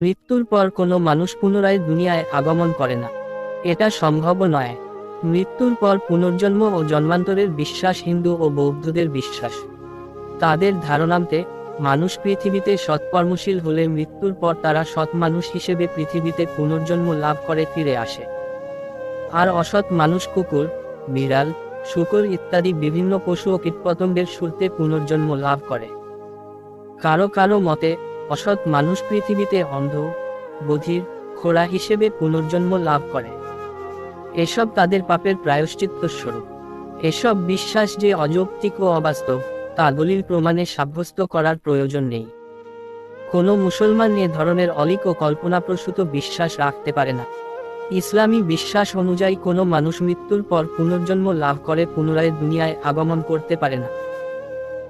মৃত্যুর পর কোনো মানুষ পুনরায় দুনিয়ায় আগমন করে না। এটা সম্ভব নয়। মৃত্যুর পর পুনর্জন্ম ও জন্মান্তরের বিশ্বাস হিন্দু ও বৌদ্ধদের বিশ্বাস। তাদের ধারণামতে মানুষ পৃথিবীতে সৎকর্মশীল হলে মৃত্যুর পর তারা সৎ মানুষ হিসেবে পৃথিবীতে পুনর্জন্ম লাভ করে ফিরে আসে। আর অসৎ মানুষ কুকুর, বিড়াল, শুকর ইত্যাদি বিভিন্ন পশু ও কীটপতঙ্গের সুরতে পুনর্জন্ম লাভ করে। কারও কারও মতে অসৎ মানুষ পৃথিবীতে অন্ধ, বধির, খোড়া হিসেবে পুনর্জন্ম লাভ করে। এসব তাদের পাপের প্রায়শ্চিত্ত স্বরূপ এসব বিশ্বাস যে অযৌক্তিক ও অবাস্তব, তা দলিল প্রমাণে সাব্যস্ত করার প্রয়োজন নেই। কোনো মুসলমান এ ধরনের অলিক ও কল্পনাপ্রসূত বিশ্বাস রাখতে পারে না। ইসলামী বিশ্বাস অনুযায়ী কোনো মানুষ মৃত্যুর পর পুনর্জন্ম লাভ করে, পুনরায় দুনিয়ায় আগমন করতে পারে না।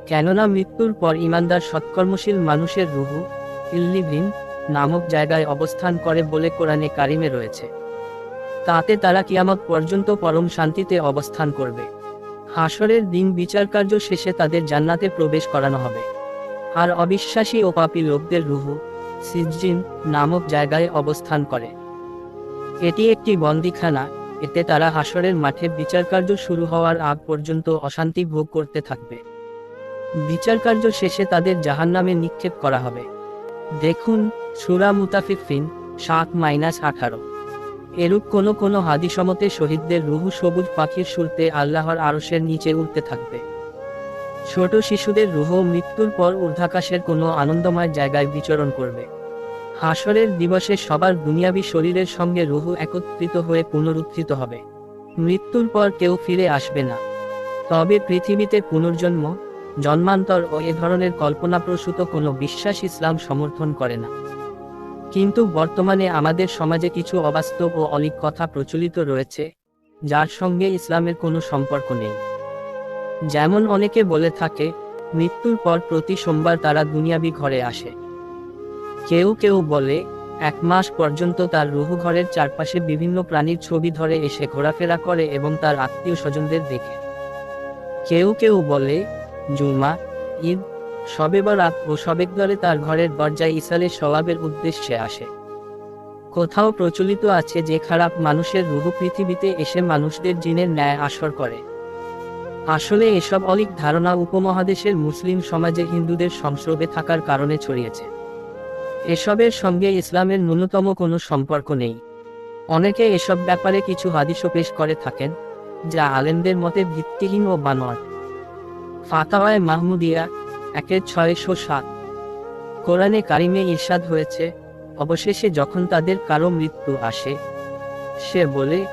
কেননা মৃত্যুর পর ইমানদার সৎকর্মশীল মানুষের রুহু ইল্লিভিন নামক জায়গায় অবস্থান করে বলে কোরআনে কারিমে রয়েছে। তাতে তারা কিয়ামত পর্যন্ত পরম শান্তিতে অবস্থান করবে। হাসরের দিন বিচারকার্য শেষে তাদের জান্নাতে প্রবেশ করানো হবে। আর অবিশ্বাসী ও পাপী লোকদের রুহু সিজিন নামক জায়গায় অবস্থান করে। এটি একটি বন্দিখানা, এতে তারা হাসরের মাঠে বিচারকার্য শুরু হওয়ার আগ পর্যন্ত অশান্তি ভোগ করতে থাকবে। বিচারকার্য শেষে তাদের জাহান্নামে নিক্ষেপ করা হবে। দেখুন, সুরা মুতাফিফিন, সাত মাইনাস আঠারো। এরূপ কোনো কোনো হাদিসমতে শহীদদের রুহু সবুজ পাখির সুরতে আল্লাহর আরশের নিচে উঠতে থাকবে। ছোট শিশুদের রুহ মৃত্যুর পর ঊর্ধ্বাকাশের কোনো আনন্দময় জায়গায় বিচরণ করবে। হাসরের দিবসে সবার দুনিয়াবী শরীরের সঙ্গে রুহু একত্রিত হয়ে পুনরুত্থিত হবে। মৃত্যুর পর কেউ ফিরে আসবে না। তবে পৃথিবীতে পুনর্জন্ম জন্মান্তর ও এ ধরনের কল্পনাপ্রসূত কোনো বিশ্বাস ইসলাম সমর্থন করে না। কিন্তু বর্তমানে আমাদের সমাজে কিছু অবাস্তব ও অলিক কথা প্রচলিত রয়েছে, যার সঙ্গে ইসলামের কোনো সম্পর্ক নেই। যেমন অনেকে বলে থাকে, মৃত্যুর পর প্রতি সোমবার তারা দুনিয়াবি ঘরে আসে। কেউ কেউ বলে, এক মাস পর্যন্ত তার রুহু ঘরের চারপাশে বিভিন্ন প্রাণীর ছবি ধরে এসে ঘোরাফেরা করে এবং তার আত্মীয় স্বজনদের দেখে। কেউ কেউ বলে জুমা, ঈদ, সবে বরাত ও সবেক দলে তার ঘরের দরজায় ইসালের স্বভাবের উদ্দেশ্যে আসে। কোথাও প্রচলিত আছে যে খারাপ মানুষের রুহু পৃথিবীতে এসে মানুষদের জিনের ন্যায় আসর করে। আসলে এসব অলিক ধারণা উপমহাদেশের মুসলিম সমাজে হিন্দুদের সংস্রবে থাকার কারণে ছড়িয়েছে। এসবের সঙ্গে ইসলামের ন্যূনতম কোনো সম্পর্ক নেই। অনেকে এসব ব্যাপারে কিছু হাদিসও পেশ করে থাকেন, যা আলেমদের মতে ভিত্তিহীন ও বানোয়াট। ফাতাওয়ায় মাহমুদিয়া একের ছয়শো সাত। কোরআনে কারিমে ইরশাদ হয়েছে, অবশেষে যখন তাদের কারও মৃত্যু আসে, সে বলে,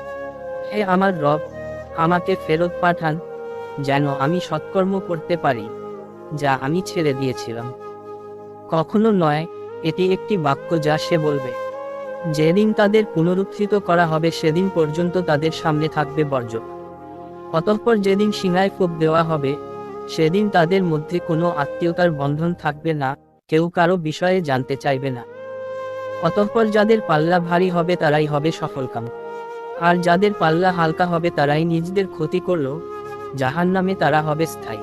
হে আমার রব, আমাকে ফেরত পাঠান, যেন আমি সৎকর্ম করতে পারি, যা আমি ছেড়ে দিয়েছিলাম। কখনো নয়, এটি একটি বাক্য যা সে বলবে, যেদিন তাদের পুনরুত্থিত করা হবে, সেদিন পর্যন্ত তাদের সামনে থাকবে বর্জ্য। অতঃপর যেদিন সিংহায় ফুপ দেওয়া হবে সেদিন তাদের মধ্যে কোনো আত্মীয়তার বন্ধন থাকবে না, কেউ কারও বিষয়ে জানতে চাইবে না। অতঃপর যাদের পাল্লা ভারী হবে তারাই হবে সফলকাম। আর যাদের পাল্লা হালকা হবে তারাই নিজেদের ক্ষতি করল জাহান নামে তারা হবে স্থায়ী।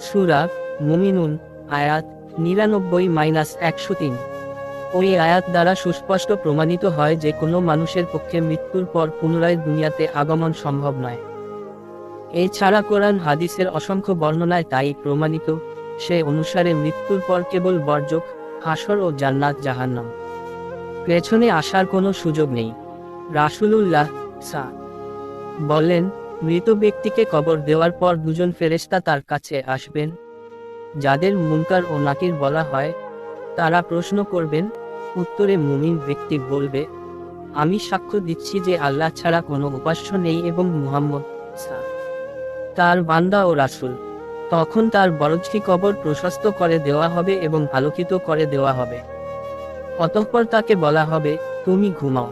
সুরা মুমিনুন, আয়াত নিরানব্বই মাইনাস একশো তিন। ওই আয়াত দ্বারা সুস্পষ্ট প্রমাণিত হয় যে কোনো মানুষের পক্ষে মৃত্যুর পর পুনরায় দুনিয়াতে আগমন সম্ভব নয়। এছাড়া কোরআন হাদিসের অসংখ্য বর্ণনায় তাই প্রমাণিত, সে অনুসারে মৃত্যুর পর কেবল বর্জক হাসর ও জান্নাত জাহান্নাম। পেছনে আসার কোনো সুযোগ নেই। রাসুলুল্লাহ সা বলেন মৃত ব্যক্তিকে কবর দেওয়ার পর দুজন ফেরেশতা তার কাছে আসবেন। যাদের মুনকার ও নাকির বলা হয়, তারা প্রশ্ন করবেন, উত্তরে মুমিন ব্যক্তি বলবে, আমি সাক্ষ্য দিচ্ছি যে আল্লাহ ছাড়া কোনো উপাস্য নেই এবং মুহাম্মদ তার বান্দা ও রাসুল। তখন তার বরজকি কবর প্রশস্ত করে দেওয়া হবে এবং আলোকিত করে দেওয়া হবে। অতঃপর তাকে বলা হবে, তুমি ঘুমাও।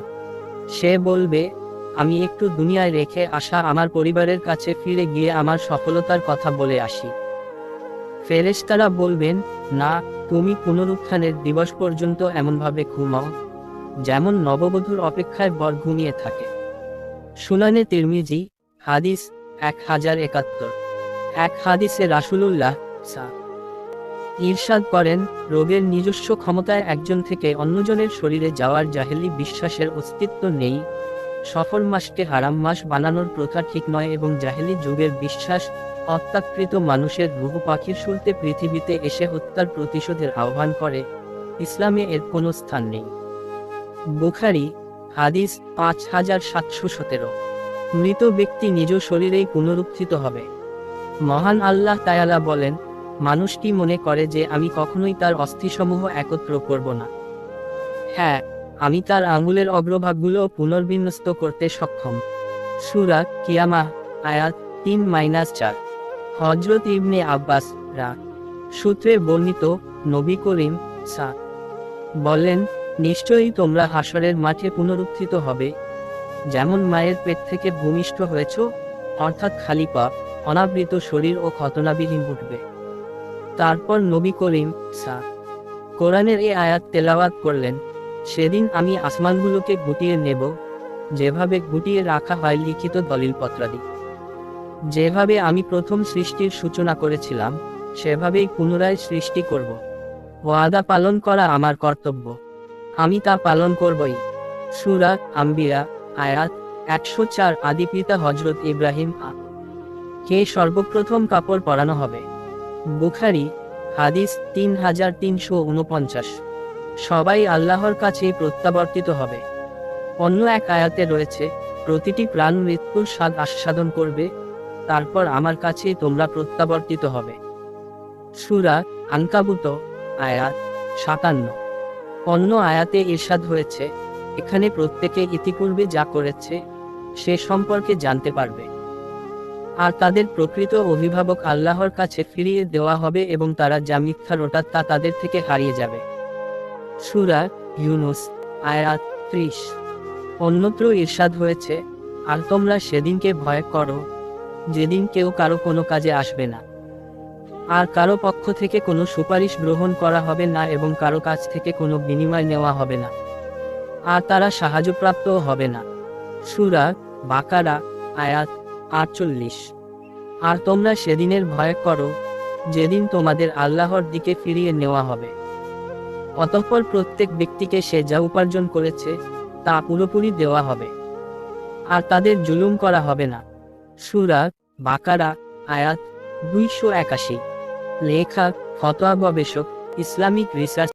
সে বলবে, আমি একটু দুনিয়ায় রেখে আসা আমার পরিবারের কাছে ফিরে গিয়ে আমার সফলতার কথা বলে আসি। ফেরেশতারা বলবেন, না, তুমি পুনরুত্থানের দিবস পর্যন্ত এমনভাবে ঘুমাও, যেমন নববধূর অপেক্ষায় বর ঘুমিয়ে থাকে। সুনানে তিরমিজি, হাদিস এক হাজার একাত্তর। এক হাদিসে রাসুলুল্লাহ সা ঈর্ষাদ করেন, রোগের নিজস্ব ক্ষমতায় একজন থেকে অন্যজনের শরীরে যাওয়ার জাহেলি বিশ্বাসের অস্তিত্ব নেই। সফর মাসকে হারাম মাস বানানোর প্রথা ঠিক নয় এবং জাহেলি যুগের বিশ্বাস হত্যাকৃত মানুষের রুহু পাখির শুনতে পৃথিবীতে এসে হত্যার প্রতিশোধের আহ্বান করে, ইসলামে এর কোনো স্থান নেই। বুখারি, হাদিস পাঁচ হাজার সাতশো সতেরো। মৃত ব্যক্তি নিজ শরীরেই পুনরুত্থিত হবে। মহান আল্লাহ তায়ালা বলেন মানুষ কি মনে করে যে আমি কখনোই তার অস্থিসমূহ একত্র করব না। হ্যাঁ আমি তার আঙুলের অগ্রভাগগুলো পুনর্বিন্যস্ত করতে সক্ষম। সুরা কিয়ামা আয়াত তিন মাইনাস চার। হজরত ইবনে আব্বাস রা সূত্রে বর্ণিত নবী করিম সা বলেন, নিশ্চয়ই তোমরা হাসরের মাঠে পুনরুত্থিত হবে যেমন মায়ের পেট থেকে ভূমিষ্ঠ হয়েছ, অর্থাৎ খালি পা, অনাবৃত শরীর ও খতনাবিহীন উঠবে। তারপর নবী করিম সা, কোরআনের এই আয়াত তেলাওয়াত করলেন, সেদিন আমি আসমানগুলোকে গুটিয়ে নেব, যেভাবে গুটিয়ে রাখা হয় লিখিত দলিলপত্রাদি। যেভাবে আমি প্রথম সৃষ্টির সূচনা করেছিলাম, সেভাবেই পুনরায় সৃষ্টি করব। ওয়াদা পালন করা আমার কর্তব্য। আমি তা পালন করবই। সুরা আম্বিয়া আয়াত, একশো চার, আদি পিতা হজরত ইব্রাহিম কে সর্বপ্রথম কাপড় পরানো হবে? বুখারি, হাদিস তিন হাজার তিনশো উনপঞ্চাশ। সবাই আল্লাহর কাছে প্রত্যাবর্তিত হবে। অন্য এক আয়াতে রয়েছে, প্রতিটি প্রাণ মৃত্যুর স্বাদ আস্বাদন করবে, তারপর আমার কাছে তোমরা প্রত্যাবর্তিত হবে। সুরা আনকাবুত, আয়াত সাতান্ন। অন্য আয়াতে ইরশাদ হয়েছে এখানে প্রত্যেকে ইতিপূর্বে যা করেছে, সে সম্পর্কে জানতে পারবে। আর তাদের প্রকৃত অভিভাবক আল্লাহর কাছে ফিরিয়ে দেওয়া হবে এবং তারা যা মিথ্যা রোটাত তা তাদের থেকে হারিয়ে যাবে। সুরা ইউনুস, আয়াত ত্রিশ। অন্যত্র ইরশাদ হয়েছে, আর তোমরা সেদিনকে ভয় করো, যেদিন কেউ কারও কোনো কাজে আসবে না। আর কারও পক্ষ থেকে কোনো সুপারিশ গ্রহণ করা হবে না এবং কারও কাছ থেকে কোনো বিনিময় নেওয়া হবে না। আর তারা সাহায্যপ্রাপ্তও হবে না। সুরা বাকারা, আয়াত আটচল্লিশ। আর তোমরা সেদিনের ভয় করো, যেদিন তোমাদের আল্লাহর দিকে ফিরিয়ে নেওয়া হবে। অতঃপর প্রত্যেক ব্যক্তিকে সে যা উপার্জন করেছে, তা পুরোপুরি দেওয়া হবে। আর তাদের জুলুম করা হবে না। সুরা বাকারা, আয়াত দুইশো একাশি। লেখা, ফতোয়া গবেষক, ইসলামিক রিসার্চ